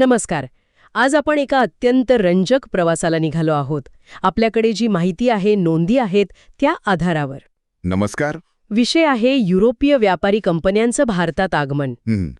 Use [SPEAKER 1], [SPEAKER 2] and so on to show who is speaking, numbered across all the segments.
[SPEAKER 1] नमस्कार. आज आपण एका अत्यंत रंजक प्रवासाला निघालो आहोत. आपल्याकडे जी माहिती आहे नोंदी आहेत त्या आधारावर.
[SPEAKER 2] नमस्कार.
[SPEAKER 1] विषय आहे युरोपीय व्यापारी कंपन्यांचं भारतात आगमन.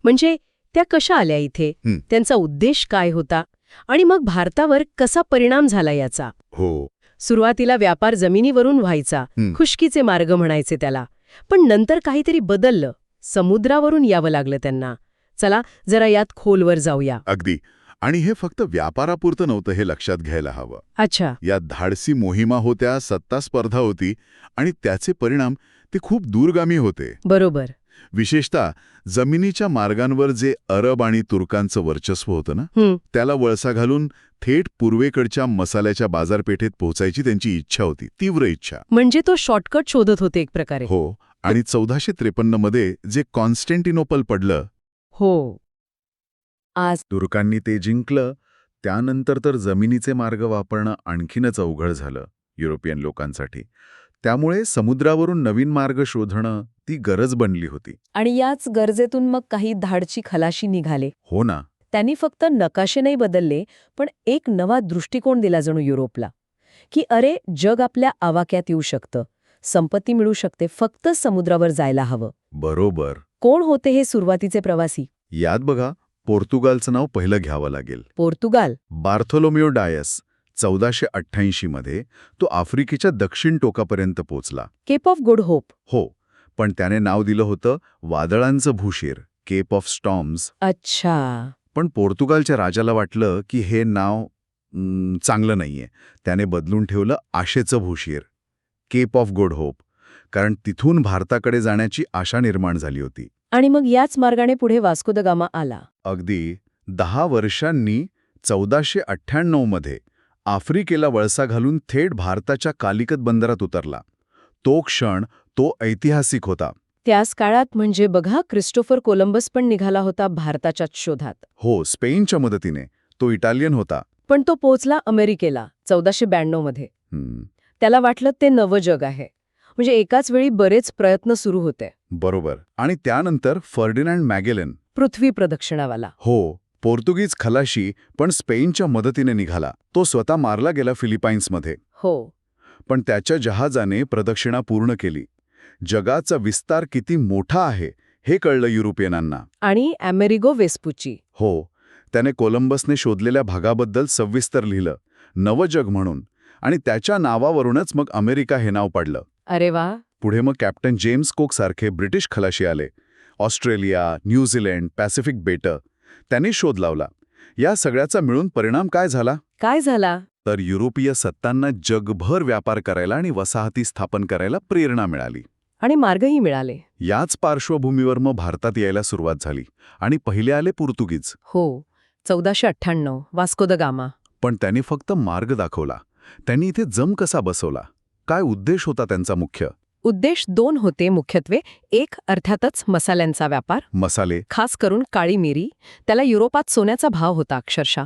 [SPEAKER 1] म्हणजे त्या कशा आल्या इथे. त्यांचा उद्देश काय होता? आणि मग भारतावर कसा परिणाम झाला याचा?
[SPEAKER 2] हो.
[SPEAKER 1] सुरुवातीला व्यापार जमिनीवरून व्हायचा. खुशकीचे मार्ग म्हणायचे त्याला. पण नंतर काहीतरी बदललं. समुद्रावरून यावं लागलं त्यांना. चला जरा यात खोलवर जाऊया.
[SPEAKER 2] अगदी. आणि हे फक्त व्यापारापुरतं नव्हतं हे लक्षात घ्यायला हवं.
[SPEAKER 1] अच्छा.
[SPEAKER 2] या धाडसी मोहिमा होत्या सत्ता स्पर्धा होती आणि त्याचे परिणाम ते खूप दूरगामी होते.
[SPEAKER 1] बरोबर.
[SPEAKER 2] विशेषतः जमिनीच्या मार्गांवर जे अरब आणि तुर्कांचं वर्चस्व होतं ना त्याला वळसा घालून थेट पूर्वेकडच्या मसाल्याच्या बाजारपेठेत पोहोचायची त्यांची इच्छा होती तीव्र इच्छा.
[SPEAKER 1] म्हणजे तो शॉर्टकट शोधत होते एक प्रकारे.
[SPEAKER 2] हो आणि चौदाशे त्रेपन्नमध्ये जे कॉन्स्टँटिनोपल पडलं
[SPEAKER 1] हो. आज
[SPEAKER 2] तुर्कांनी ते जिंकलं त्यानंतर तर जमिनीचे मार्ग वापरणं आणखीनच अवघड झालं युरोपियन लोकांसाठी. त्यामुळे समुद्रावरून नवीन मार्ग शोधणं ती गरज बनली होती.
[SPEAKER 1] आणि याच गरजेतून मग काही धाडची खलाशी निघाले.
[SPEAKER 2] हो ना.
[SPEAKER 1] त्यांनी फक्त नकाशे नाही बदलले पण एक नवा दृष्टिकोन दिला जणू युरोपला की अरे जग आपल्या आवाक्यात येऊ शकतं. संपत्ती मिळू शकते फक्त समुद्रावर जायला हवं.
[SPEAKER 2] बरोबर.
[SPEAKER 1] कोण होते हे सुरुवातीचे प्रवासी?
[SPEAKER 2] यात बघा पोर्तुगालचं नाव पहिलं घ्यावं लागेल.
[SPEAKER 1] पोर्तुगाल.
[SPEAKER 2] बार्थोलोमिओ डायस चौदाशे अठ्ठ्याऐंशी मध्ये तो आफ्रिकेच्या दक्षिण टोकापर्यंत पोचला.
[SPEAKER 1] Cape of Good Hope.
[SPEAKER 2] हो पण त्याने नाव दिलं होतं वादळांचं भूशीर केप ऑफ स्टॉम्स
[SPEAKER 1] अच्छा.
[SPEAKER 2] पण पोर्तुगालच्या राजाला वाटलं की हे नाव चांगलं नाहीये. त्याने बदलून ठेवलं आशेचं भूशीर केप ऑफ गुड होप. कारण तिथून भारताकडे जाण्याची आशा निर्माण झाली होती.
[SPEAKER 1] आणि मग याच मार्गाने पुढे वास्को द गामा आला.
[SPEAKER 2] अगदी दहा वर्षांनी चौदाशे अठ्ठ्याण्णवमध्ये आफ्रिकेला वळसा घालून थेट भारताच्या कालिकत बंदरात उतरला. तो क्षण तो ऐतिहासिक होता.
[SPEAKER 1] त्याच काळात म्हणजे बघा क्रिस्टोफर कोलंबस पण निघाला होता भारताच्या शोधात.
[SPEAKER 2] हो स्पेनच्या मदतीने. तो इटालियन होता.
[SPEAKER 1] पण तो पोचला अमेरिकेला चौदाशे
[SPEAKER 2] ब्याण्णवमध्ये.
[SPEAKER 1] त्याला वाटलं ते नवं जग आहे. म्हणजे एकाच वेळी बरेच प्रयत्न सुरू होते.
[SPEAKER 2] बरोबर. आणि त्यानंतर फर्डिनांड मॅगेलन.
[SPEAKER 1] पृथ्वी प्रदक्षिणावाला.
[SPEAKER 2] हो पोर्तुगीज खलाशी पण स्पेनच्या मदतीने निघाला. तो स्वतः मारला गेला फिलिपाईन्समध्ये.
[SPEAKER 1] हो.
[SPEAKER 2] पण त्याच्या जहाजाने प्रदक्षिणा पूर्ण केली. जगाचा विस्तार किती मोठा आहे हे कळलं युरोपियनांना.
[SPEAKER 1] आणि अमेरिगो वेस्पुची.
[SPEAKER 2] हो त्याने कोलंबसने शोधलेल्या भागाबद्दल सविस्तर लिहिलं. नवं जग म्हणून. आणि त्याच्या नावावरूनच मग अमेरिका हे नाव पडलं.
[SPEAKER 1] अरे वा.
[SPEAKER 2] पुढे मग कॅप्टन जेम्स कोक सारखे ब्रिटिश खलाशी आले. ऑस्ट्रेलिया न्यूझीलंड पॅसिफिक बेटं. त्यांनी शोध लावला. या सगळ्याचा मिळून परिणाम काय झाला?
[SPEAKER 1] काय झाला?
[SPEAKER 2] तर युरोपीय सत्तांना जगभर व्यापार करायला आणि वसाहती स्थापन करायला प्रेरणा मिळाली.
[SPEAKER 1] आणि मार्गही मिळाले.
[SPEAKER 2] याच पार्श्वभूमीवर मग भारतात यायला सुरुवात झाली आणि पहिले आले पोर्तुगीज.
[SPEAKER 1] हो चौदाशे अठ्ठ्याण्णव वास्को द गामा.
[SPEAKER 2] पण त्यांनी फक्त मार्ग दाखवला. त्यांनी इथे जम कसा बसवला? काय उद्देश होता त्यांचा मुख्य?
[SPEAKER 1] उद्देश दोन होते मुख्यत्वे. एक अर्थातच मसाल्यांचा व्यापार.
[SPEAKER 2] मसाले.
[SPEAKER 1] खास करून काळी मिरी. त्याला युरोपात सोन्याचा भाव होता अक्षरशः.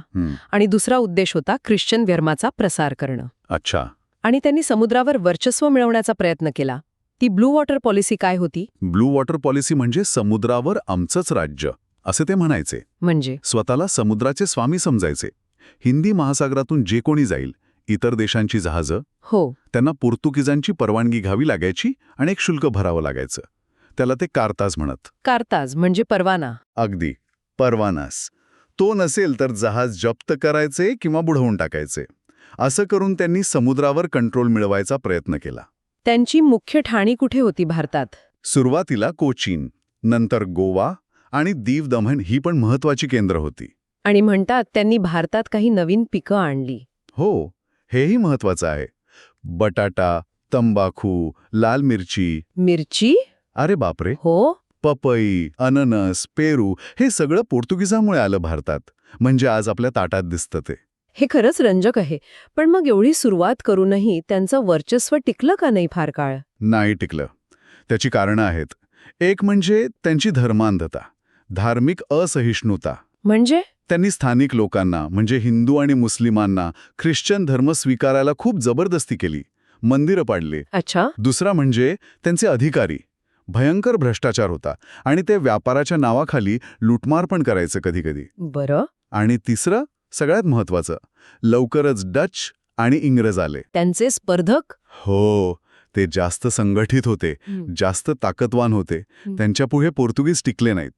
[SPEAKER 1] आणि दुसरा उद्देश होता ख्रिश्चन धर्माचा प्रसार करणं.
[SPEAKER 2] अच्छा.
[SPEAKER 1] आणि त्यांनी समुद्रावर वर्चस्व मिळवण्याचा प्रयत्न केला. ती ब्लू वॉटर पॉलिसी काय होती?
[SPEAKER 2] ब्लू वॉटर पॉलिसी म्हणजे समुद्रावर आमचंच राज्य असे ते म्हणायचे.
[SPEAKER 1] म्हणजे?
[SPEAKER 2] स्वतःला समुद्राचे स्वामी समजायचे. हिंदी महासागरातून जे कोणी जाईल इतर देशांची जहाजं
[SPEAKER 1] हो.
[SPEAKER 2] त्यांना पोर्तुगीजांची परवानगी घ्यावी लागायची आणि एक शुल्क भरावं लागायचं. त्याला ते कारताज म्हणत.
[SPEAKER 1] कारताज म्हणजे परवाना.
[SPEAKER 2] अगदी. परवानास. तो नसेल तर जहाज जप्त करायचे किंवा बुडवून टाकायचे. असं करून त्यांनी समुद्रावर कंट्रोल मिळवायचा प्रयत्न केला.
[SPEAKER 1] त्यांची मुख्य ठाणी कुठे होती भारतात?
[SPEAKER 2] सुरुवातीला कोचीन नंतर गोवा आणि दीव दमण ही पण महत्वाची केंद्र होती.
[SPEAKER 1] आणि म्हणतात त्यांनी भारतात काही नवीन पिकं आणली.
[SPEAKER 2] हो. हेही महत्वाचं आहे. बटाटा तंबाखू लाल मिरची.
[SPEAKER 1] मिरची?
[SPEAKER 2] अरे बापरे!
[SPEAKER 1] हो.
[SPEAKER 2] पपई अननस पेरू हे सगळं पोर्तुगीजामुळे आलं भारतात. म्हणजे आज आपल्या ताटात दिसतं ते.
[SPEAKER 1] हे खरंच रंजक आहे. पण मग एवढी सुरुवात करूनही त्यांचं वर्चस्व टिकलं का नाही फार काळ?
[SPEAKER 2] नाही टिकलं. त्याची कारणं आहेत. एक म्हणजे त्यांची धर्मांधता. धार्मिक असहिष्णुता.
[SPEAKER 1] म्हणजे?
[SPEAKER 2] त्यांनी स्थानिक लोकांना म्हणजे हिंदू आणि मुस्लिमांना ख्रिश्चन धर्म स्वीकारायला खूप जबरदस्ती केली. मंदिरं पाडली.
[SPEAKER 1] अच्छा.
[SPEAKER 2] दुसरा म्हणजे त्यांचे अधिकारी. भयंकर भ्रष्टाचार होता आणि ते व्यापाराच्या नावाखाली लुटमार पण करायचं कधीकधी.
[SPEAKER 1] बरं.
[SPEAKER 2] आणि तिसरं सगळ्यात महत्वाचं लवकरच डच आणि इंग्रज आले.
[SPEAKER 1] त्यांचे स्पर्धक?
[SPEAKER 2] हो ते जास्त संघटित होते जास्त ताकदवान होते. त्यांच्यापुढे पोर्तुगीज टिकले नाहीत.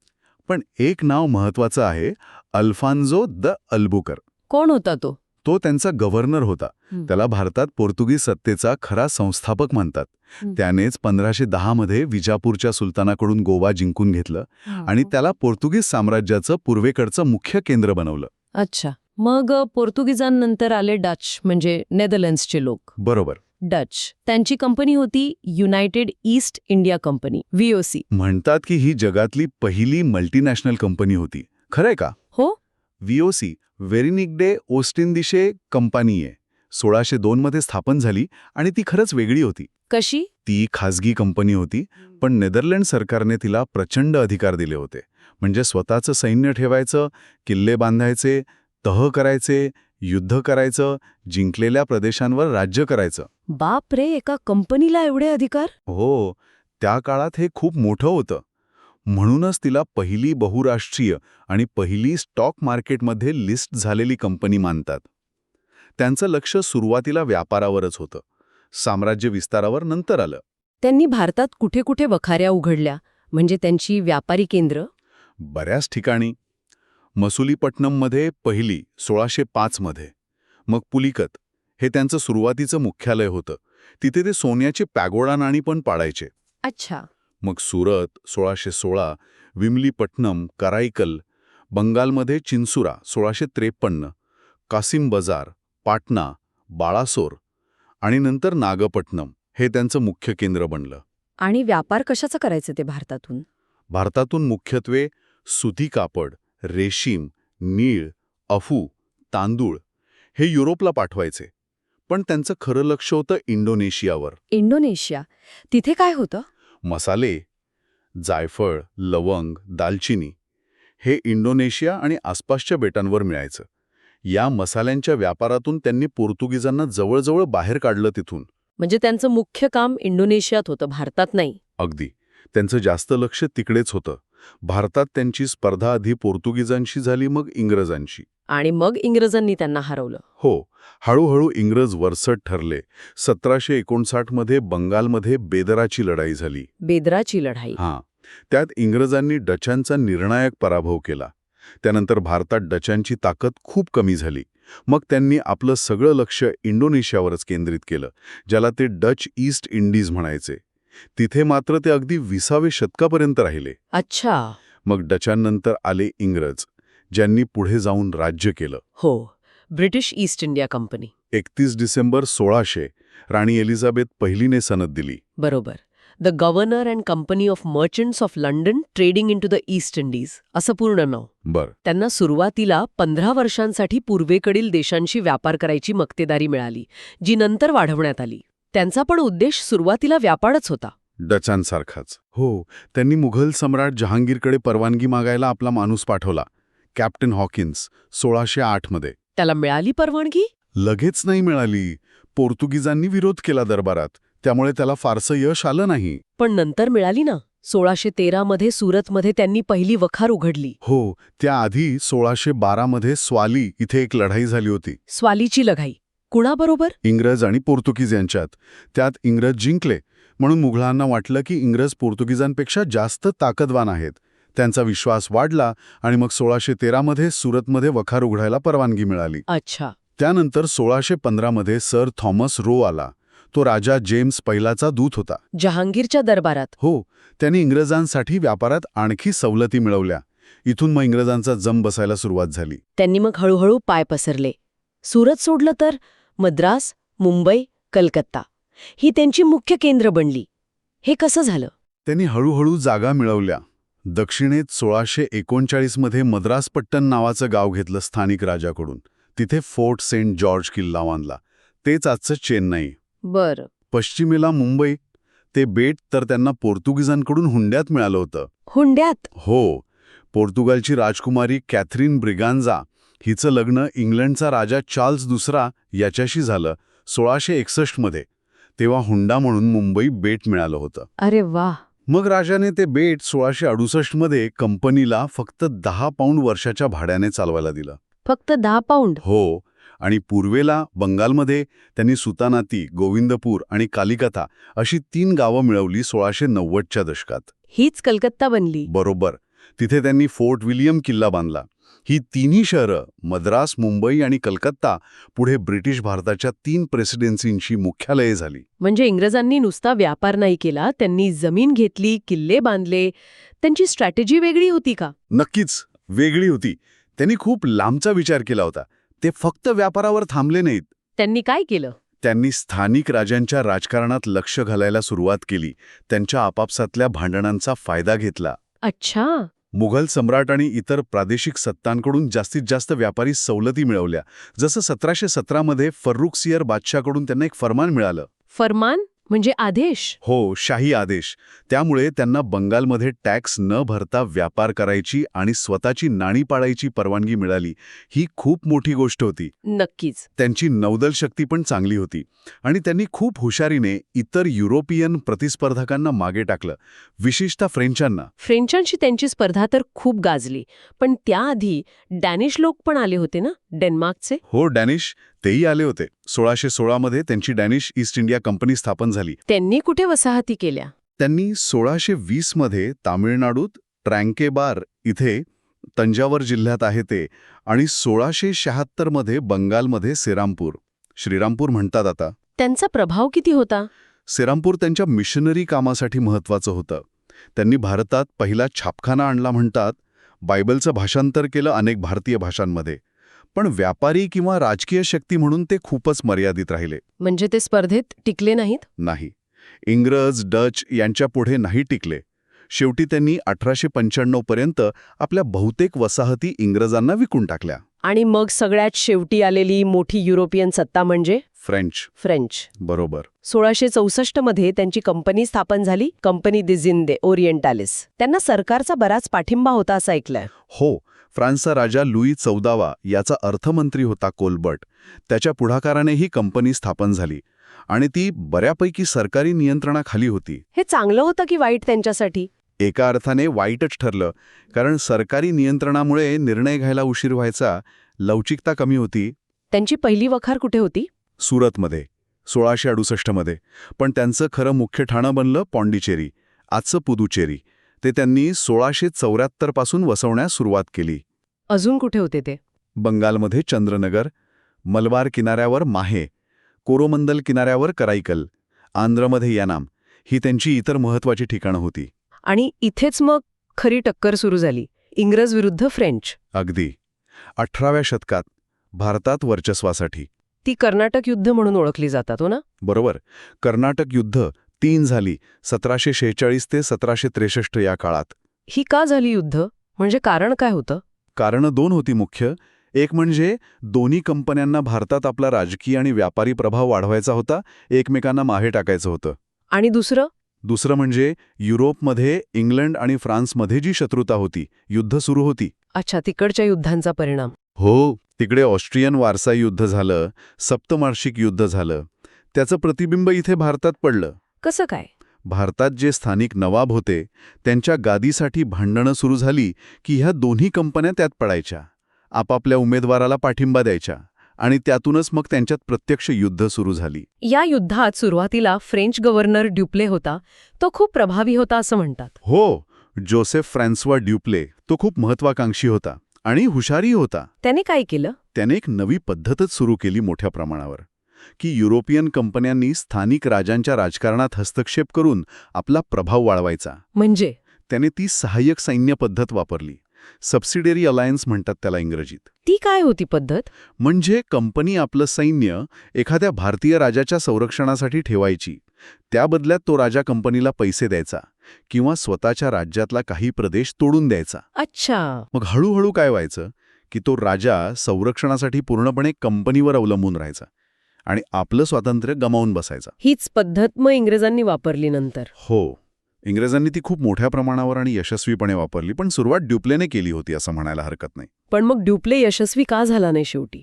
[SPEAKER 2] पण एक नाव महत्वाचं आहे अल्फान्झो द अल्बुकर.
[SPEAKER 1] कोण होता तो?
[SPEAKER 2] तो त्यांचा गव्हर्नर होता. त्याला भारतात पोर्तुगीज सत्तेचा खरा संस्थापक म्हणतात.
[SPEAKER 1] हं.
[SPEAKER 2] त्यानेच पंधराशे दहामध्ये विजापूरच्या सुलतानाकडून गोवा जिंकून घेतलं आणि त्याला पोर्तुगीज साम्राज्याचं पूर्वेकडचं मुख्य केंद्र बनवलं.
[SPEAKER 1] अच्छा. मग पोर्तुगीजांनंतर आले डच म्हणजे नेदरलँड्सचे लोक.
[SPEAKER 2] बरोबर.
[SPEAKER 1] डच. त्यांची कंपनी होती United East India Company V O C
[SPEAKER 2] म्हणतात की ही जगातली पहिली मल्टीनॅशनल कंपनी होती. खरंय का?
[SPEAKER 1] हो?
[SPEAKER 2] व्हीओसी वेरिनिगडे ओस्टिंदिशे कंपनी आहे सोळाशे दोनमध्ये स्थापन झाली आणि ती खरंच वेगळी होती.
[SPEAKER 1] कशी?
[SPEAKER 2] ती खाजगी कंपनी होती पण नेदरलँड सरकारने तिला प्रचंड अधिकार दिले होते. म्हणजे स्वतःचं सैन्य ठेवायचं किल्ले बांधायचे तह करायचे युद्ध करायचं जिंकलेल्या प्रदेशांवर राज्य करायचं.
[SPEAKER 1] बाप रे एका कंपनीला एवढे अधिकार?
[SPEAKER 2] हो त्या काळात हे खूप मोठं होतं. म्हणूनच तिला पहिली बहुराष्ट्रीय आणि पहिली स्टॉक मार्केटमध्ये लिस्ट झालेली कंपनी मानतात. त्यांचं लक्ष सुरुवातीला व्यापारावरच होतं. साम्राज्य विस्तारावर नंतर आलं.
[SPEAKER 1] त्यांनी भारतात कुठे कुठे वखाऱ्या उघडल्या? म्हणजे त्यांची व्यापारी केंद्र?
[SPEAKER 2] बऱ्याच ठिकाणी. मसुलीपट्टणममध्ये पहिली सोळाशे पाचमध्ये मग पुलिकत. हे त्यांचं सुरुवातीचं मुख्यालय होतं. तिथे ते सोन्याची पॅगोडा नाणी पण पाडायचे.
[SPEAKER 1] अच्छा.
[SPEAKER 2] मग सुरत सोळाशे सोळा विमलीपट्टणम कराईकल बंगालमध्ये चिन्सुरा सोळाशे त्रेपन्न कासिम बजार पाटणा बाळासोर आणि नंतर नागपट्टणम हे त्यांचं मुख्य केंद्र बनलं.
[SPEAKER 1] आणि व्यापार कशाचा करायचे ते भारतातून?
[SPEAKER 2] भारतातून मुख्यत्वे सुती कापड रेशीम नीळ अफू तांदूळ हे युरोपला पाठवायचे. पण त्यांचं खरं लक्ष होतं इंडोनेशियावर.
[SPEAKER 1] इंडोनेशिया? तिथे काय होतं?
[SPEAKER 2] मसाले जायफळ लवंग दालचिनी हे इंडोनेशिया आणि आसपासच्या बेटांवर मिळायचं. या मसाल्यांच्या व्यापारातून त्यांनी पोर्तुगीजांना जवळजवळ बाहेर काढलं तिथून.
[SPEAKER 1] म्हणजे त्यांचं मुख्य काम इंडोनेशियात होतं भारतात नाही.
[SPEAKER 2] अगदी. त्यांचं जास्त लक्ष तिकडेच होतं. भारतात त्यांची स्पर्धा आधी पोर्तुगीजांशी झाली मग इंग्रजांशी.
[SPEAKER 1] आणि मग इंग्रजांनी त्यांना हरवलं.
[SPEAKER 2] हो हळूहळू इंग्रज वरसट ठरले. सतराशे एकोणसाठमध्ये बंगालमध्ये बेदराची लढाई झाली.
[SPEAKER 1] बेदराची लढाई.
[SPEAKER 2] हां. त्यात इंग्रजांनी डचांचा निर्णायक पराभव केला. त्यानंतर भारतात डचांची ताकद खूप कमी झाली. मग त्यांनी आपलं सगळं लक्ष इंडोनेशियावरच केंद्रित केलं ज्याला ते डच ईस्ट इंडीज म्हणायचे. तिथे मात्र ते अगदी विसावे शतकापर्यंत राहिले.
[SPEAKER 1] अच्छा.
[SPEAKER 2] मग डचांनंतर आले इंग्रज ज्यांनी पुढे जाऊन राज्य केलं.
[SPEAKER 1] हो ब्रिटिश ईस्ट इंडिया कंपनी.
[SPEAKER 2] एकतीस डिसेंबर सोळाशे राणी एलिझाबेथ पहिलीने सनद दिली.
[SPEAKER 1] बरोबर. The Governor and Company of Merchants of London trading into the East Indies असं पूर्ण नाव.
[SPEAKER 2] बर.
[SPEAKER 1] त्यांना सुरुवातीला पंधरा वर्षांसाठी पूर्वेकडील देशांशी व्यापार करायची मक्तेदारी मिळाली जी नंतर वाढवण्यात आली. त्यांचा पण उद्देश सुरुवातीला व्यापारच होता.
[SPEAKER 2] डचांसारखाच हो त्यांनी मुघल सम्राट जहांगीरकडे परवानगी मागायला आपला माणूस पाठवला. कॅप्टन हॉकिन्स सोळाशे आठमध्ये
[SPEAKER 1] त्याला मिळाली परवानगी?
[SPEAKER 2] लगेच नाही मिळाली. पोर्तुगीजांनी विरोध केला दरबारात. त्यामुळे त्याला फारसं यश आलं नाही.
[SPEAKER 1] पण नंतर मिळाली ना. सोळाशे तेरामध्ये सुरतमध्ये त्यांनी पहिली वखार उघडली.
[SPEAKER 2] हो त्याआधी सोळाशे बारामध्ये स्वाली इथे एक लढाई झाली होती.
[SPEAKER 1] स्वालीची लढाई. कुणाबरोबर?
[SPEAKER 2] इंग्रज आणि पोर्तुगीज यांच्यात. त्यात इंग्रज जिंकले म्हणून मुघलांना वाटलं की इंग्रज पोर्तुगीजांपेक्षा जास्त ताकदवान आहेत. त्यांचा विश्वास वाढला आणि मग सोळाशे तेरामध्ये सुरतमध्ये वखार उघडायला परवानगी मिळाली.
[SPEAKER 1] अच्छा.
[SPEAKER 2] त्यानंतर सोळाशे पंधरामध्ये सर थॉमस रो आला. तो राजा जेम्स पहिलाचा दूत होता.
[SPEAKER 1] जहांगीरच्या दरबारात?
[SPEAKER 2] हो त्यांनी इंग्रजांसाठी व्यापारात आणखी सवलती मिळवल्या. इथून मग इंग्रजांचा जम बसायला सुरुवात झाली.
[SPEAKER 1] त्यांनी मग हळूहळू पाय पसरले. सुरत सोडलं तर मद्रास मुंबई कलकत्ता ही त्यांची मुख्य केंद्र बनली. हे कसं झालं?
[SPEAKER 2] त्यांनी हळूहळू जागा मिळवल्या. दक्षिणेत सोळाशे एकोणचाळीसमध्ये मद्रासपट्टण नावाचं गाव घेतलं स्थानिक राजाकडून. तिथे फोर्ट सेंट जॉर्ज किल्ला बांधला. तेच आजचं चेन्नई.
[SPEAKER 1] बर.
[SPEAKER 2] पश्चिमेला मुंबई. ते बेट तर त्यांना पोर्तुगीजांकडून हुंड्यात मिळालं होतं.
[SPEAKER 1] हुंड्यात?
[SPEAKER 2] हो. पोर्तुगालची राजकुमारी कॅथरीन ब्रिगांजा हिचं लग्न इंग्लंडचा राजा चार्ल्स दुसरा याच्याशी झालं सोळाशे एकसष्टमध्ये तेव्हा हुंडा म्हणून मुंबई बेट मिळालं होतं.
[SPEAKER 1] अरे वा
[SPEAKER 2] मग राजाने ते बेट सोळाशे अडुसष्टमध्ये कंपनीला फक्त दहा पाऊंड वर्षाच्या भाड्याने चालवायला दिलं.
[SPEAKER 1] फक्त दहा पाऊंड?
[SPEAKER 2] हो आणि पूर्वेला बंगालमध्ये त्यांनी सुतानाती गोविंदपूर आणि कालिकता अशी तीन गावं मिळवली सोळाशे नव्वदच्या दशकात.
[SPEAKER 1] हीच कलकत्ता बनली.
[SPEAKER 2] बरोबर तिथे त्यांनी फोर्ट विलियम किल्ला बांधला. ही तिन्ही शहरं मद्रास मुंबई आणि कलकत्ता पुढे ब्रिटिश भारताच्या तीन प्रेसिडेन्सींची मुख्यालये झाली.
[SPEAKER 1] म्हणजे इंग्रजांनी नुसता व्यापार नाही केला त्यांनी जमीन घेतली किल्ले बांधले. त्यांची स्ट्रॅटेजी वेगळी होती का?
[SPEAKER 2] नक्कीच वेगळी होती. त्यांनी खूप लांबचा विचार केला होता. ते फक्त व्यापारावर थांबले नाहीत.
[SPEAKER 1] त्यांनी काय केलं?
[SPEAKER 2] त्यांनी स्थानिक राजांच्या राजकारणात लक्ष घालायला सुरुवात केली. त्यांच्या आपापसातल्या भांडणांचा फायदा घेतला.
[SPEAKER 1] अच्छा.
[SPEAKER 2] मुघल सम्राट आणि इतर प्रादेशिक सत्तांकडून जास्तीत जास्त व्यापारी सवलती मिळवल्या जसं सतराशे सतरामध्ये फर्रुख सियर बादशाकडून त्यांना एक फरमान मिळालं.
[SPEAKER 1] फरमान? म्हणजे आदेश?
[SPEAKER 2] हो शाही आदेश. त्यामुळे त्यांना बंगालमध्ये टॅक्स न भरता व्यापार करायची आणि स्वतःची नाणी पाळायची परवानगी मिळाली ही खूप मोठी गोष्ट होती.
[SPEAKER 1] नक्कीच.
[SPEAKER 2] त्यांची नौदल शक्ती पण चांगली होती. आणि त्यांनी खूप हुशारीने इतर युरोपियन प्रतिस्पर्धकांना मागे टाकलं विशेषतः फ्रेंचांना.
[SPEAKER 1] फ्रेंचांशी त्यांची स्पर्धा तर खूप गाजली पण त्याआधी डॅनिश लोक पण आले होते ना डेन्मार्कचे?
[SPEAKER 2] हो डॅनिश. तेही आले होते. सोळाशे सोळामध्ये त्यांची डॅनिश ईस्ट इंडिया कंपनी स्थापन झाली.
[SPEAKER 1] त्यांनी कुठे वसाहती केल्या?
[SPEAKER 2] त्यांनी सोळाशे वीसमध्ये तामिळनाडूत ट्रँकेबार इथे तंजावर जिल्ह्यात आहे ते आणि सोळाशे शहात्तरमध्ये बंगालमध्ये सेरामपूर श्रीरामपूर. म्हणतात आता.
[SPEAKER 1] त्यांचा प्रभाव किती होता?
[SPEAKER 2] सेरामपूर त्यांच्या मिशनरी कामासाठी महत्त्वाचं होतं. त्यांनी भारतात पहिला छापखाना आणला म्हणतात. बायबलचं भाषांतर केलं अनेक भारतीय भाषांमध्ये. पण व्यापारी किंवा राजकीय शक्ती म्हणून ते खूपच मर्यादित राहिले.
[SPEAKER 1] म्हणजे ते स्पर्धेत टिकले नाहीत?
[SPEAKER 2] नाही. इंग्रज डच यांच्या पुढे नाही टिकले. शेवटी त्यांनी अठराशे पंच्याण्णव पर्यंत आपल्या बहुतेक वसाहती इंग्रजांना विकून टाकल्या.
[SPEAKER 1] आणि मग सगळ्यात शेवटी आलेली मोठी युरोपियन सत्ता म्हणजे?
[SPEAKER 2] फ्रेंच.
[SPEAKER 1] फ्रेंच.
[SPEAKER 2] बरोबर.
[SPEAKER 1] सोळाशे चौसष्टमध्ये त्यांची कंपनी स्थापन झाली कंपनी दिजिंदे ओरिएंटालिस. त्यांना सरकारचा बराच पाठिंबा होता असं ऐकलंय.
[SPEAKER 2] हो फ्रान्सचा राजा लुई चौदावा याचा अर्थमंत्री होता कोलबर्ट. त्याच्या पुढाकाराने ही कंपनी स्थापन झाली आणि ती बऱ्यापैकी सरकारी नियंत्रणाखाली होती.
[SPEAKER 1] हे चांगलं होतं की वाईट त्यांच्यासाठी?
[SPEAKER 2] एका अर्थाने वाईटच ठरलं कारण सरकारी नियंत्रणामुळे निर्णय घ्यायला उशीर व्हायचा लवचिकता कमी होती.
[SPEAKER 1] त्यांची पहिली वखार कुठे होती?
[SPEAKER 2] सुरतमध्ये सोळाशे अडुसष्टमध्ये पण त्यांचं खरं मुख्य ठाणं बनलं पॉंडिचेरी आजचं पुदुचेरी. ते त्यांनी सोळाशे चौऱ्याहत्तरपासून वसवण्यास सुरुवात केली.
[SPEAKER 1] अजून कुठे होते ते?
[SPEAKER 2] बंगालमध्ये चंद्रनगर मलबार किनाऱ्यावर माहे कोरोमंडल किनाऱ्यावर कराईकल आंध्रमध्ये यानाम ही त्यांची इतर महत्वाची ठिकाणं होती.
[SPEAKER 1] आणि इथेच मग खरी टक्कर सुरू झाली इंग्रज विरुद्ध फ्रेंच.
[SPEAKER 2] अगदी. अठराव्या शतकात भारतात वर्चस्वासाठी.
[SPEAKER 1] ती कर्नाटक युद्ध म्हणून ओळखली जातात हो ना?
[SPEAKER 2] बरोबर. कर्नाटक युद्ध तीन झाली सतराशे शेहेचाळीस ते सतराशे त्रेसष्ट या काळात.
[SPEAKER 1] ही का झाली युद्ध? म्हणजे कारण काय होतं?
[SPEAKER 2] कारणं दोन होती मुख्य. एक म्हणजे दोन्ही कंपन्यांना भारतात आपला राजकीय आणि व्यापारी प्रभाव वाढवायचा होता एकमेकांना माहे टाकायचं होतं.
[SPEAKER 1] आणि दुसरं?
[SPEAKER 2] दुसरं म्हणजे युरोपमध्ये इंग्लंड आणि फ्रान्समध्ये जी शत्रुता होती युद्ध सुरू होती.
[SPEAKER 1] अच्छा तिकडच्या युद्धांचा परिणाम.
[SPEAKER 2] हो तिकडे ऑस्ट्रियन वारसाई युद्ध झालं सप्तमार्षिक युद्ध झालं. त्याचं प्रतिबिंब इथे भारतात पडलं.
[SPEAKER 1] कसं काय?
[SPEAKER 2] भारतात जे स्थानिक नवाब होते त्यांच्या गादीसाठी भांडणं सुरू झाली की ह्या दोन्ही कंपन्या त्यात पडायच्या. आपापल्या उमेदवाराला पाठिंबा द्यायच्या आणि त्यातूनच मग त्यांच्यात प्रत्यक्ष युद्ध सुरू झाली.
[SPEAKER 1] या युद्धात सुरुवातीला फ्रेंच गव्हर्नर ड्युप्ले होता तो खूप प्रभावी होता असं म्हणतात.
[SPEAKER 2] हो जोसेफ फ्रान्सवा ड्युप्ले तो खूप महत्वाकांक्षी होता आणि हुशारी होता.
[SPEAKER 1] त्याने काय केलं?
[SPEAKER 2] त्याने एक नवी पद्धतच सुरू केली मोठ्या प्रमाणावर. की युरोपियन कंपन्यांनी स्थानिक राजांच्या राजकारणात हस्तक्षेप करून आपला प्रभाव वाढवायचा.
[SPEAKER 1] म्हणजे?
[SPEAKER 2] त्याने ती सहाय्यक सैन्य पद्धत वापरली. सबसिडेरी अलायन्स म्हणतात त्याला इंग्रजीत.
[SPEAKER 1] ती काय होती पद्धत?
[SPEAKER 2] म्हणजे कंपनी आपलं सैन्य एखाद्या भारतीय राजाच्या संरक्षणासाठी ठेवायची. त्या बदल्यात तो राजा कंपनीला पैसे द्यायचा किंवा स्वतःच्या राज्यातला काही प्रदेश तोडून द्यायचा.
[SPEAKER 1] अच्छा.
[SPEAKER 2] मग हळूहळू काय व्हायचं? की तो राजा संरक्षणासाठी पूर्णपणे कंपनीवर अवलंबून राहायचा. आणि आपलं स्वातंत्र्य गमावून बसायचा.
[SPEAKER 1] हीच पद्धत मग इंग्रजांनी वापरली नंतर.
[SPEAKER 2] हो. इंग्रजांनी ती खूप मोठ्या प्रमाणावर आणि यशस्वीपणे वापरली पण सुरुवात ड्युप्लेने केली होती असं म्हणायला हरकत नाही.
[SPEAKER 1] पण मग ड्युप्ले यशस्वी का झाला नाही शेवटी?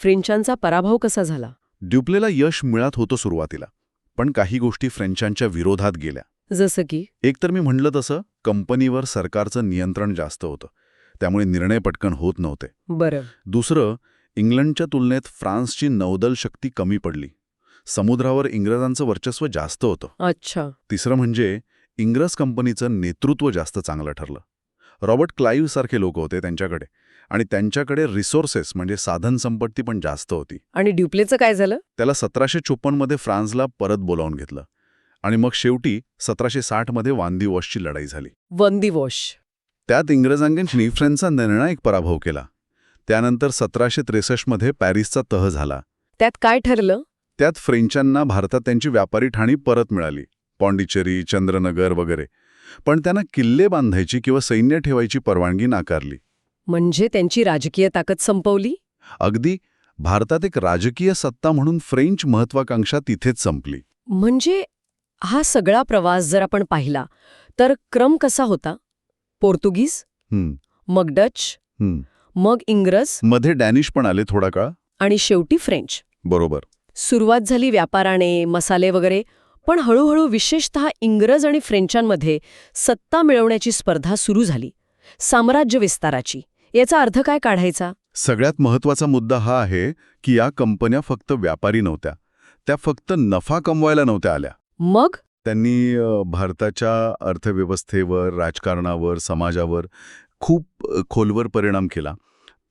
[SPEAKER 1] फ्रेंचांचा पराभव कसा झाला?
[SPEAKER 2] ड्युप्लेला यश मिळत होतं सुरुवातीला पण काही गोष्टी फ्रेंचांच्या विरोधात गेल्या.
[SPEAKER 1] जसं की?
[SPEAKER 2] एकतर मी म्हणलं तसं कंपनीवर सरकारचं नियंत्रण जास्त होतं त्यामुळे निर्णय पटकन होत नव्हते.
[SPEAKER 1] बरं.
[SPEAKER 2] दुसरं इंग्लंडच्या तुलनेत फ्रान्सची नौदल शक्ती कमी पडली. समुद्रावर इंग्रजांचं वर्चस्व जास्त होतं.
[SPEAKER 1] अच्छा.
[SPEAKER 2] तिसरं म्हणजे इंग्रज कंपनीचं नेतृत्व जास्त चांगलं ठरलं. रॉबर्ट क्लाईव्ह सारखे लोक होते त्यांच्याकडे आणि त्यांच्याकडे रिसोर्सेस म्हणजे साधन संपत्ती पण जास्त होती.
[SPEAKER 1] आणि ड्युप्लेचं काय झालं?
[SPEAKER 2] त्याला सतराशे चोपन्नमध्ये फ्रान्सला परत बोलावून घेतलं आणि मग शेवटी सतराशे साठमध्ये वांदी वॉशची लढाई झाली.
[SPEAKER 1] Wandiwash.
[SPEAKER 2] त्यात इंग्रजांनी फ्रेंचचा निर्णायक पराभव केला. त्यानंतर सतराशे त्रेसष्टमध्ये पॅरिसचा तह झाला.
[SPEAKER 1] त्यात काय ठरलं?
[SPEAKER 2] त्यात फ्रेंचांना भारतात त्यांची व्यापारी ठाणी परत मिळाली. पॉंडिचेरी चंद्रनगर वगैरे. पण त्यांना किल्ले बांधायची किंवा सैन्य ठेवायची परवानगी नाकारली.
[SPEAKER 1] म्हणजे त्यांची राजकीय ताकद संपवली?
[SPEAKER 2] अगदी भारतात एक राजकीय सत्ता म्हणून फ्रेंच महत्वाकांक्षा तिथेच संपली.
[SPEAKER 1] म्हणजे हा सगळा प्रवास जर आपण पाहिला तर क्रम कसा होता? पोर्तुगीज? मग डच. मग
[SPEAKER 2] इंग्रजमध्ये डॅनिश पण आले थोडा काळ.
[SPEAKER 1] आणि शेवटी फ्रेंच.
[SPEAKER 2] बरोबर.
[SPEAKER 1] सुरुवात झाली व्यापाराने मसाले वगैरे पण हळूहळू विशेषतः इंग्रज आणि फ्रेंचांमध्ये सत्ता मिळवण्याची स्पर्धा सुरू झाली. साम्राज्य विस्ताराची. याचा अर्थ काय काढायचा?
[SPEAKER 2] सगळ्यात महत्त्वाचा मुद्दा हा आहे की या कंपन्या फक्त व्यापारी नव्हत्या. त्या फक्त नफा कमवायला नव्हत्या आल्या.
[SPEAKER 1] मग?
[SPEAKER 2] त्यांनी भारताच्या अर्थव्यवस्थेवर राजकारणावर समाजावर खूप खोलवर परिणाम केला.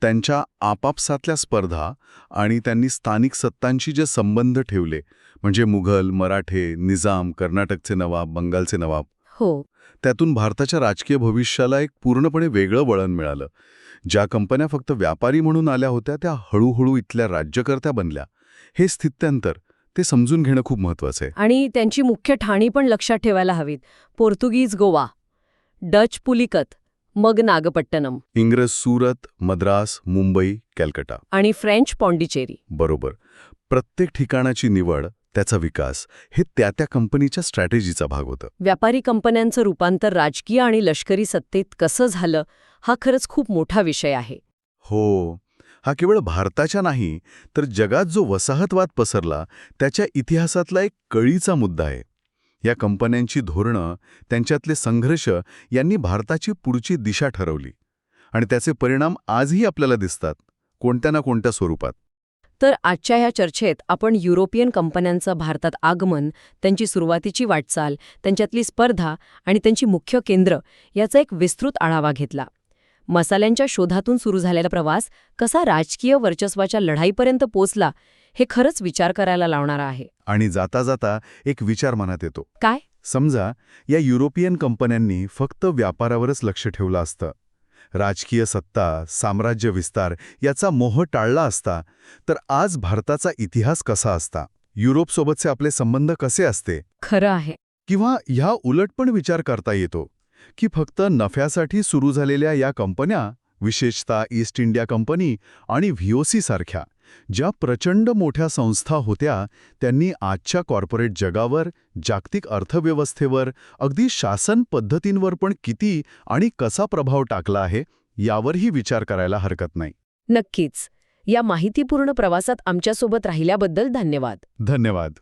[SPEAKER 2] त्यांच्या आपापसातल्या स्पर्धा आणि त्यांनी स्थानिक सत्तांशी जे संबंध ठेवले म्हणजे मुघल मराठे निजाम कर्नाटकचे नवाब बंगालचे नवाब
[SPEAKER 1] हो.
[SPEAKER 2] त्यातून भारताच्या राजकीय भविष्याला एक पूर्णपणे वेगळं वळण मिळालं. ज्या कंपन्या फक्त व्यापारी म्हणून आल्या होत्या त्या हळूहळू इथल्या राज्यकर्त्या बनल्या. हे स्थित्यंतर ते समजून घेणं खूप महत्वाचं आहे.
[SPEAKER 1] आणि त्यांची मुख्य ठाणी पण लक्षात ठेवायला हवीत. पोर्तुगीज गोवा. डच पुलिकत. मग नागपट्टनम
[SPEAKER 2] इंग्रज सुरत मद्रास मुंबई कॅलकटा.
[SPEAKER 1] आणि फ्रेंच पॉंडिचेरी.
[SPEAKER 2] बरोबर. प्रत्येक ठिकाणाची निवड त्याचा विकास हे त्या त्या कंपनीच्या स्ट्रॅटेजीचा भाग होतं.
[SPEAKER 1] व्यापारी कंपन्यांचं रूपांतर राजकीय आणि लष्करी सत्तेत कसं झालं हा खरंच खूप मोठा विषय आहे.
[SPEAKER 2] हो. हा केवळ भारताच्या नाही तर जगात जो वसाहतवाद पसरला त्याच्या इतिहासातला एक कळीचा मुद्दा आहे. या कंपन्यांची धोरणं त्यांच्यातले संघर्ष यांनी भारताची पुढची दिशा ठरवली. आणि त्याचे परिणाम आजही आपल्याला दिसतात कोणत्या ना कोणत्या स्वरूपात.
[SPEAKER 1] तर आजच्या ह्या चर्चेत आपण युरोपियन कंपन्यांचं भारतात आगमन त्यांची सुरुवातीची वाटचाल त्यांच्यातली स्पर्धा आणि त्यांची मुख्य केंद्र याचा एक विस्तृत आढावा घेतला. मसाल्यांच्या शोधातून सुरू झालेला प्रवास कसा राजकीय वर्चस्वाच्या लढाईपर्यंत पोचला हे खरंच विचार करायला लावणारा आहे.
[SPEAKER 2] आणि जाता जाता एक विचार मनात येतो.
[SPEAKER 1] काय?
[SPEAKER 2] समजा या युरोपियन कंपन्यांनी फक्त व्यापारावरच लक्ष ठेवलं असतं. राजकीय सत्ता साम्राज्य विस्तार याचा मोह टाळला असता तर आज भारताचा इतिहास कसा असता? युरोपसोबतचे आपले संबंध कसे असते?
[SPEAKER 1] खरं आहे.
[SPEAKER 2] किंवा ह्या उलट पण विचार करता येतो. की फक्त नफ्यासाठी सुरू झालेल्या या कंपन्या विशेषतः ईस्ट इंडिया कंपनी आणि व्हीओसी सारख्या ज्या प्रचंड मोठ्या संस्था होत्या त्यांनी आजच्या कॉर्पोरेट जगावर जागतिक अर्थव्यवस्थेवर अगदी शासन पद्धतींवर पण किती आणि कसा प्रभाव टाकला आहे यावरही विचार करायला हरकत नाही.
[SPEAKER 1] नक्कीच. या माहितीपूर्ण प्रवासात आमच्यासोबत राहिल्याबद्दल धन्यवाद.
[SPEAKER 2] धन्यवाद.